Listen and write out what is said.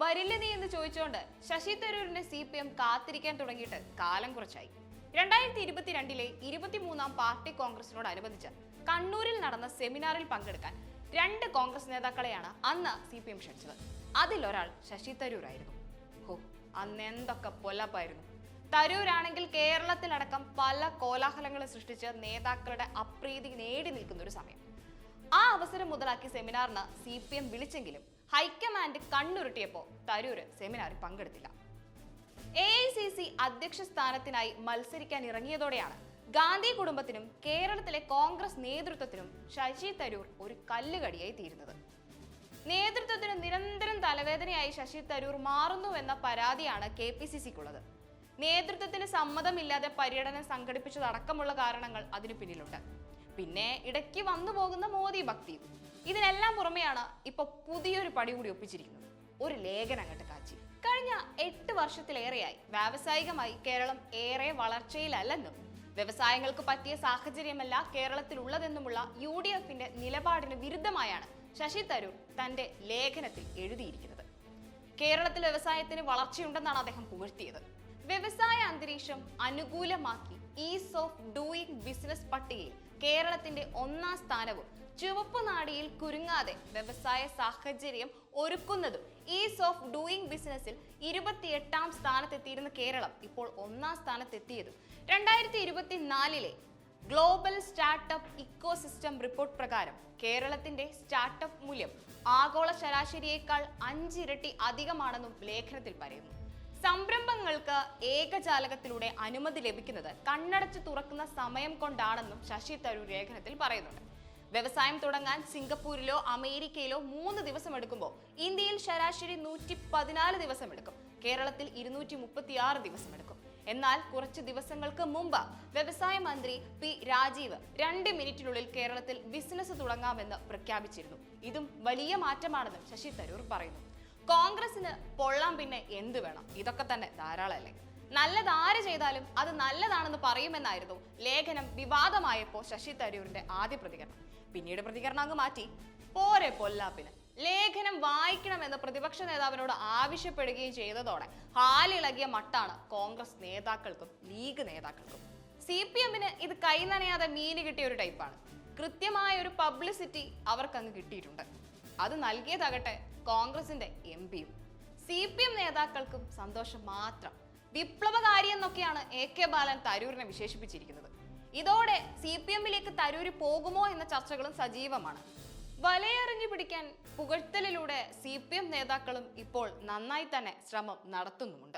വരില്ല നീ എന്ന് ചോദിച്ചുകൊണ്ട് ശശി തരൂരിന്റെ സി പി എം കാത്തിരിക്കാൻ തുടങ്ങിയിട്ട് കാലം കുറച്ചായി. രണ്ടായിരത്തി ഇരുപത്തിരണ്ടിലെ ഇരുപത്തിമൂന്നാം പാർട്ടി കോൺഗ്രസിനോടനുബന്ധിച്ച് കണ്ണൂരിൽ നടന്ന സെമിനാറിൽ പങ്കെടുക്കാൻ രണ്ട് കോൺഗ്രസ് നേതാക്കളെയാണ് അന്ന് സി പി എം ക്ഷണിച്ചത്. അതിലൊരാൾ ശശി തരൂരായിരുന്നു. ഹോ അന്ന് എന്തൊക്കെ പൊലപ്പായിരുന്നു. തരൂരാണെങ്കിൽ കേരളത്തിലടക്കം പല കോലാഹലങ്ങളും സൃഷ്ടിച്ച് നേതാക്കളുടെ അപ്രീതി നേടി നിൽക്കുന്ന ഒരു സമയം. ആ അവസരം മുതലാക്കി സെമിനാറിന് സി പി എം വിളിച്ചെങ്കിലും ഹൈക്കമാൻഡ് കണ്ണുരുട്ടിയപ്പോൾ തരൂര് സെമിനാറിൽ പങ്കെടുത്തില്ല. എ ഐ സി സി അധ്യക്ഷ സ്ഥാനത്തിനായി മത്സരിക്കാൻ ഇറങ്ങിയതോടെയാണ് ഗാന്ധി കുടുംബത്തിനും കേരളത്തിലെ കോൺഗ്രസ് നേതൃത്വത്തിനും ശശി തരൂർ ഒരു കല്ലുകടിയായി തീരുന്നത്. നേതൃത്വത്തിന് നിരന്തരം തലവേദനയായി ശശി തരൂർ മാറുന്നുവെന്ന പരാതിയാണ് കെ പി സി സിക്കുള്ളത്. നേതൃത്വത്തിന് സമ്മതമില്ലാതെ പര്യടനം സംഘടിപ്പിച്ചതടക്കമുള്ള കാരണങ്ങൾ അതിനു പിന്നിലുണ്ട്. പിന്നെ ഇടയ്ക്ക് വന്നു പോകുന്ന മോദി ഭക്തിയും ഇതിനെല്ലാം പുറമെയാണ് ഇപ്പൊ പുതിയൊരു പടി കൂടി ഒപ്പിച്ചിരിക്കുന്നത്. ഒരു ലേഖനം അങ്ങോട്ട് കാച്ചി. കഴിഞ്ഞ എട്ട് വർഷത്തിലേറെയായി വ്യാവസായികമായി കേരളം ഏറെ വളർച്ചയിലല്ലെന്നും വ്യവസായങ്ങൾക്ക് പറ്റിയ സാഹചര്യമല്ല കേരളത്തിലുള്ളതെന്നുമുള്ള യു ഡി എഫിന്റെ നിലപാടിന് വിരുദ്ധമായാണ് ശശി തരൂർ തന്റെ ലേഖനത്തിൽ എഴുതിയിരിക്കുന്നത്. കേരളത്തിൽ വ്യവസായത്തിന് വളർച്ചയുണ്ടെന്നാണ് അദ്ദേഹം പുകഴ്ത്തിയത്. വ്യവസായ അന്തരീക്ഷം അനുകൂലമാക്കി ഈസ് ഓഫ് ഡൂയിങ് ബിസിനസ് പട്ടികയിൽ കേരളത്തിന്റെ ഒന്നാം സ്ഥാനവും ചുവപ്പ് നാടിയിൽ കുരുങ്ങാതെ വ്യവസായ സാഹചര്യം ഒരുക്കുന്നതും ഈസ് ഓഫ് ഡൂയിങ് ബിസിനസ്സിൽ ഇരുപത്തിയെട്ടാം സ്ഥാനത്തെത്തിയിരുന്ന കേരളം ഇപ്പോൾ ഒന്നാം സ്ഥാനത്തെത്തിയതും. രണ്ടായിരത്തി ഇരുപത്തിനാലിലെ ഗ്ലോബൽ സ്റ്റാർട്ടപ്പ് ഇക്കോസിസ്റ്റം റിപ്പോർട്ട് പ്രകാരം കേരളത്തിന്റെ സ്റ്റാർട്ടപ്പ് മൂല്യം ആഗോള ശരാശരിയേക്കാൾ അഞ്ചിരട്ടി അധികമാണെന്നും ലേഖനത്തിൽ പറയുന്നു. സംരംഭങ്ങൾക്ക് ഏകജാലകത്തിലൂടെ അനുമതി ലഭിക്കുന്നത് കണ്ണടച്ച് തുറക്കുന്ന സമയം കൊണ്ടാണെന്നും ശശി തരൂർ ലേഖനത്തിൽ പറയുന്നുണ്ട്. വ്യവസായം തുടങ്ങാൻ സിംഗപ്പൂരിലോ അമേരിക്കയിലോ മൂന്ന് ദിവസം എടുക്കുമ്പോൾ ഇന്ത്യയിൽ ശരാശരി നൂറ്റി പതിനാല് ദിവസം എടുക്കും കേരളത്തിൽ ഇരുന്നൂറ്റി മുപ്പത്തിയാറ് ദിവസം എടുക്കും എന്നാൽ കുറച്ച് ദിവസങ്ങൾക്ക് മുമ്പ് വ്യവസായ മന്ത്രി പി രാജീവ് രണ്ട് മിനിറ്റിനുള്ളിൽ കേരളത്തിൽ ബിസിനസ് തുടങ്ങാമെന്ന് പ്രഖ്യാപിച്ചിരുന്നു. ഇതും വലിയ മാറ്റമാണെന്നും ശശി തരൂർ പറയുന്നു. കോൺഗ്രസിന് പൊള്ളാൻ പിന്നെ എന്ത് വേണം? ഇതൊക്കെ തന്നെ ധാരാളമല്ലേ? നല്ലത് ആര് ചെയ്താലും അത് നല്ലതാണെന്ന് പറയുമെന്നായിരുന്നു ലേഖനം വിവാദമായപ്പോൾ ശശി തരൂരിന്റെ ആദ്യ പ്രതികരണം. പിന്നീട് പ്രതികരണം അങ്ങ് മാറ്റി. പോരെ പൊല്ലാപ്പിന്. ലേഖനം വായിക്കണമെന്ന് പ്രതിപക്ഷ നേതാവിനോട് ആവശ്യപ്പെടുകയും ചെയ്തതോടെ ഹാലിളകിയ മട്ടാണ് കോൺഗ്രസ് നേതാക്കൾക്കും ലീഗ് നേതാക്കൾക്കും. സി പി എമ്മിന് ഇത് കൈനനയാതെ മീന് കിട്ടിയ ഒരു ടൈപ്പാണ്. കൃത്യമായ ഒരു പബ്ലിസിറ്റി അവർക്കങ്ങ് കിട്ടിയിട്ടുണ്ട്. അത് നൽകിയതാകട്ടെ കോൺഗ്രസിന്റെ എം പിയും. സി പി എം നേതാക്കൾക്കും സന്തോഷം മാത്രം. വിപ്ലവകാരി എന്നൊക്കെയാണ് എ കെ ബാലൻ തരൂരിനെ വിശേഷിപ്പിച്ചിരിക്കുന്നത്. ഇതോടെ സി പി എമ്മിലേക്ക് തരൂര് പോകുമോ എന്ന ചർച്ചകളും സജീവമാണ്. വലയെറിഞ്ഞു പിടിക്കാൻ പുകഴ്ത്തലിലൂടെ സി പി എം നേതാക്കളും ഇപ്പോൾ നന്നായി തന്നെ ശ്രമം നടത്തുന്നുമുണ്ട്.